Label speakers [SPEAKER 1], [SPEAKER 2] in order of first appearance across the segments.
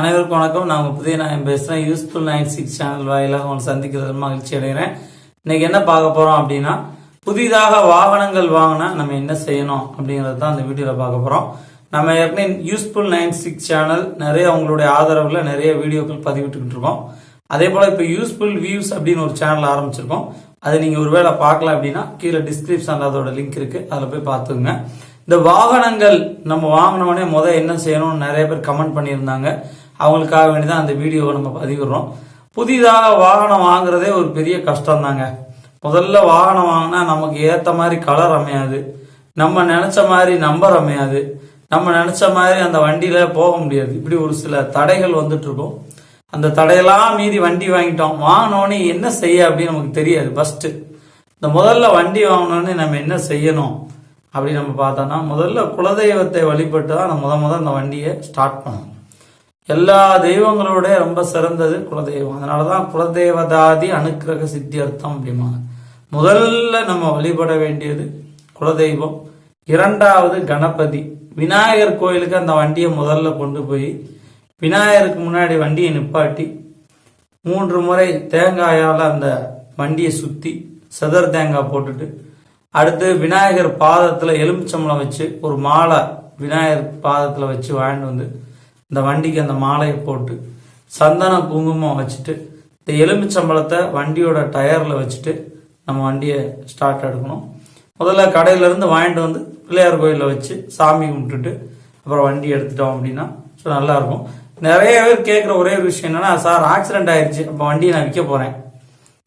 [SPEAKER 1] அனைவருக்கும் வணக்கம். நான் புதிய நான் பேசுகிறேன் யூஸ்ஃபுல் நைன் சிக்ஸ் சேனல் வாயிலாக உங்களை சந்திக்கிறது மகிழ்ச்சி அடைகிறேன். இன்னைக்கு என்ன பார்க்க போகிறோம் அப்படின்னா புதிதாக வாகனங்கள் வாங்கினா நம்ம என்ன செய்யணும் அப்படிங்கிறது தான் அந்த வீடியோவில் பார்க்க போகிறோம் நம்ம ஏற்கனவே யூஸ்ஃபுல் நைன் சிக்ஸ் சேனல் நிறைய உங்களுடைய ஆதரவில் நிறைய வீடியோக்கள் பதிவிட்டுக்கிட்டு இருக்கோம். அதே போல் இப்போ யூஸ்ஃபுல் வியூஸ் அப்படின்னு ஒரு சேனல் ஆரம்பிச்சிருக்கோம். அதை நீங்கள் ஒருவேளை பார்க்கல அப்படின்னா கீழே டிஸ்கிரிப்ஷன்ல அதோட லிங்க் இருக்குது அதில் போய் பார்த்துங்க இந்த வாகனங்கள் நம்ம வாங்கினோடனே முத என்ன செய்யணும்னு நிறைய பேர் கமெண்ட் பண்ணியிருந்தாங்க. அவங்களுக்காக வேண்டி தான் அந்த வீடியோவை நம்ம பதிவிடுறோம். புதிதாக வாகனம் வாங்குறதே ஒரு பெரிய கஷ்டம் தாங்க முதல்ல வாகனம் வாங்கினா நமக்கு ஏற்ற மாதிரி கலர் அமையாது. நம்ம நினைச்ச மாதிரி நம்பர் அமையாது. நம்ம நினைச்ச மாதிரி அந்த வண்டியில போக முடியாது. இப்படி ஒரு சில தடைகள் வந்துட்டு இருக்கும் அந்த தடையெல்லாம் மீறி வண்டி வாங்கிட்டோம். வாங்கினோடனே என்ன செய்ய அப்படின்னு நமக்கு தெரியாது. ஃபர்ஸ்ட் இந்த முதல்ல வண்டி வாங்கினோடனே நம்ம என்ன செய்யணும் அப்படி நம்ம பார்த்தோம்னா முதல்ல குலதெய்வத்தை வழிபட்டு தான் நம்ம முத முத அந்த வண்டியை ஸ்டார்ட் பண்ணணும். எல்லா தெய்வங்களோட ரொம்ப சிறந்தது குலதெய்வம். அதனாலதான் குலதெய்வதாதி அனுக்கிரக சித்தி அர்த்தம் அப்படிம்பாங்க. முதல்ல நம்ம வழிபட வேண்டியது குலதெய்வம். இரண்டாவது கணபதி. விநாயகர் கோயிலுக்கு அந்த வண்டியை முதல்ல கொண்டு போய் விநாயகருக்கு முன்னாடி வண்டியை நிப்பாட்டி மூன்று முறை தேங்காயால் அந்த வண்டியை சுற்றி செதர் தேங்காய் போட்டுட்டு அடுத்து விநாயகர் பாதத்தில் எலுமிச்சம்பளம் வச்சு ஒரு மாலை விநாயகர் பாதத்தில் வச்சு வாங்கிட்டு வந்து இந்த வண்டிக்கு அந்த மாலையை போட்டு சந்தன குங்குமம் வச்சுட்டு இந்த எலுமிச்சம்பழத்தை வண்டியோட டயரில் வச்சுட்டு நம்ம வண்டியை ஸ்டார்ட் எடுக்கணும். முதல்ல கடையிலேருந்து வாங்கிட்டு வந்து பிள்ளையார் கோயிலில் வச்சு சாமி கும்பிட்டுட்டு அப்புறம் வண்டி எடுத்துட்டோம் அப்படின்னா ஸோ நல்லாயிருக்கும். நிறைய பேர் கேட்குற ஒரே ஒரு விஷயம் என்னென்னா சார் ஆக்சிடென்ட் ஆயிடுச்சு அப்போ வண்டியை நான் விற்க போகிறேன்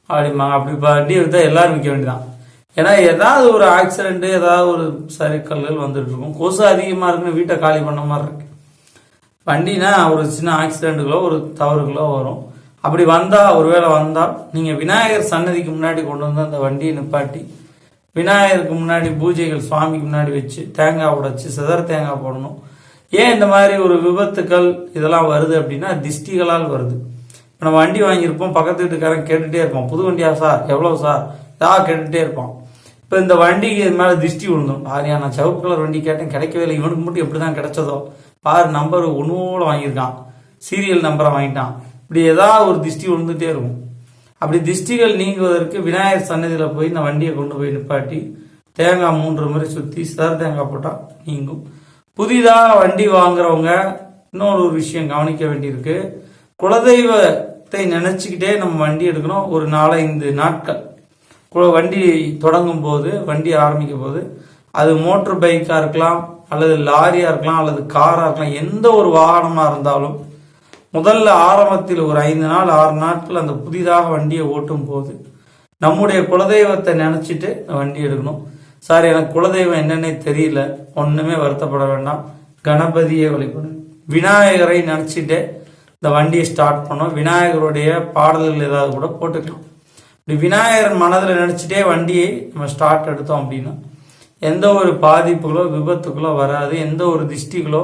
[SPEAKER 1] அப்படிம்பாங்க. அப்படி இப்போ வண்டி எடுத்தா எல்லோரும் விற்க வேண்டியதான் ஏன்னா ஏதாவது ஒரு ஆக்சிடென்ட்டு ஏதாவது ஒரு சரிக்கல்கள் வந்துட்டு இருக்கும். கொசு அதிகமாக இருக்குன்னு வீட்டை காலி பண்ண மாதிரி இருக்கு. வண்டினா ஒரு சின்ன ஆக்சிடென்ட்டுகளோ ஒரு தவறுகளோ வரும். அப்படி வந்தா ஒருவேளை வந்தால் நீங்க விநாயகர் சன்னதிக்கு முன்னாடி கொண்டு வந்து அந்த வண்டியை நிப்பாட்டி விநாயகருக்கு முன்னாடி பூஜைகள் சுவாமிக்கு முன்னாடி வச்சு தேங்காய் உடைச்சு சிதற தேங்காய் போடணும். ஏன் இந்த மாதிரி ஒரு விபத்துக்கள் இதெல்லாம் வருது அப்படின்னா திஷ்டிகளால் வருது. இப்போ நம்ம வண்டி வாங்கியிருப்போம் பக்கத்து வீட்டுக்காரன் கேட்டுகிட்டே இருப்போம் புது வண்டியா சார்? எவ்வளோ சார்? ஏதாவது கேட்டுகிட்டே இருப்போம் இப்போ இந்த வண்டிக்கு இது மேலே திஷ்டி விழுந்தோம் பாரியா நான் சவுப்பு கலர் வண்டி கேட்டேன் கிடைக்கவே இல்லை. இவனுக்கு மட்டும் எப்படி தான் கிடைச்சதோ. பாரு நம்பர் ஒன்னோட வாங்கியிருக்கான். சீரியல் நம்பரை வாங்கிட்டான். இப்படி ஏதாவது ஒரு திஷ்டி விழுந்துட்டே இருக்கும். அப்படி திஷ்டிகள் நீங்குவதற்கு விநாயகர் சன்னதியில் போய் இந்த வண்டியை கொண்டு போய் நிப்பாட்டி தேங்காய் மூன்று முறை சுற்றி சிதற தேங்காய் போட்டால் நீங்கும். புதிதாக வண்டி வாங்குறவங்க இன்னொரு ஒரு விஷயம் கவனிக்க வேண்டியிருக்கு. குலதெய்வத்தை நினைச்சுக்கிட்டே நம்ம வண்டி எடுக்கணும். ஒரு நாலஞ்சு நாட்கள். வண்டி தொடங்கும் போது வண்டி ஆரம்பிக்கும் போது அது மோட்டர் பைக்காக இருக்கலாம் அல்லது லாரியாக இருக்கலாம் அல்லது காராக இருக்கலாம் எந்த ஒரு வாகனமாக இருந்தாலும் முதல்ல ஆரம்பத்தில் ஒரு ஐந்து நாள் ஆறு நாட்கள் அந்த புதிதாக வண்டியை ஓட்டும் போது நம்முடைய குலதெய்வத்தை நினச்சிட்டு வண்டி எடுக்கணும். சார் எனக்கு குலதெய்வம் என்னன்னே தெரியல ஒன்றுமே வருத்தப்பட வேண்டாம். கணபதியை வழிபடு. விநாயகரை நினச்சிட்டு இந்த வண்டியை ஸ்டார்ட் பண்ணோம் விநாயகருடைய பாடல்கள் ஏதாவது கூட போட்டுக்கலாம். இப்படி விநாயகர் மனதில் நினச்சிட்டே வண்டியை நம்ம ஸ்டார்ட் எடுத்தோம் அப்படின்னா எந்த ஒரு பாதிப்புகளோ விபத்துகளோ வராது. எந்த ஒரு திஷ்டிகளோ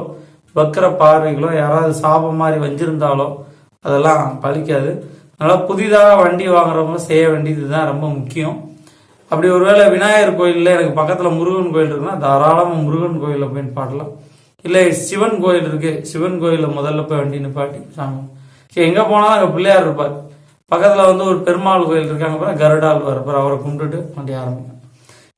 [SPEAKER 1] வக்கர பார்வைகளோ யாராவது சாபம் மாதிரி வஞ்சிருந்தாலோ அதெல்லாம் பலிக்காது அதனால் புதிதாக வண்டி வாங்குறவங்க செய்ய வேண்டியது தான் ரொம்ப முக்கியம். அப்படி ஒருவேளை விநாயகர் கோயிலில் எனக்கு பக்கத்தில் முருகன் கோயில் இருக்குன்னா தாராளமாக முருகன் கோயிலில் போய் பாடலாம் இல்லை சிவன் கோயில் இருக்குது சிவன் கோயிலில் முதல்ல போய் வண்டி நிப்பாட்டி சாமி எங்கே போனாலும் அங்கே பிள்ளையார் இருப்பார். பக்கத்தில் வந்து ஒரு பெருமாள் கோயில் இருக்காங்க அப்புறம் கருடால் இருப்பார் அவரை கும்பிட்டுட்டு வண்டி ஆரம்பிக்கும்.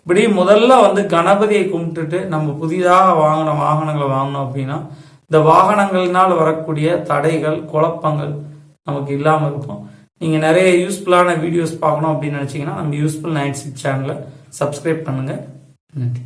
[SPEAKER 1] இப்படி முதல்ல வந்து கணபதியை கும்பிட்டுட்டு நம்ம புதிதாக வாங்கின வாகனங்களை வாங்கினோம் அப்படின்னா இந்த வாகனங்கள்னால் வரக்கூடிய தடைகள் குழப்பங்கள் நமக்கு இல்லாமல் இருக்கும். நீங்கள் நிறைய யூஸ்ஃபுல்லான வீடியோஸ் பார்க்கணும் அப்படின்னு நினச்சிங்கன்னா நம்ம யூஸ்ஃபுல் நைட் சிக்ஸ் சேனலை சப்ஸ்கிரைப் பண்ணுங்கள் நன்றி.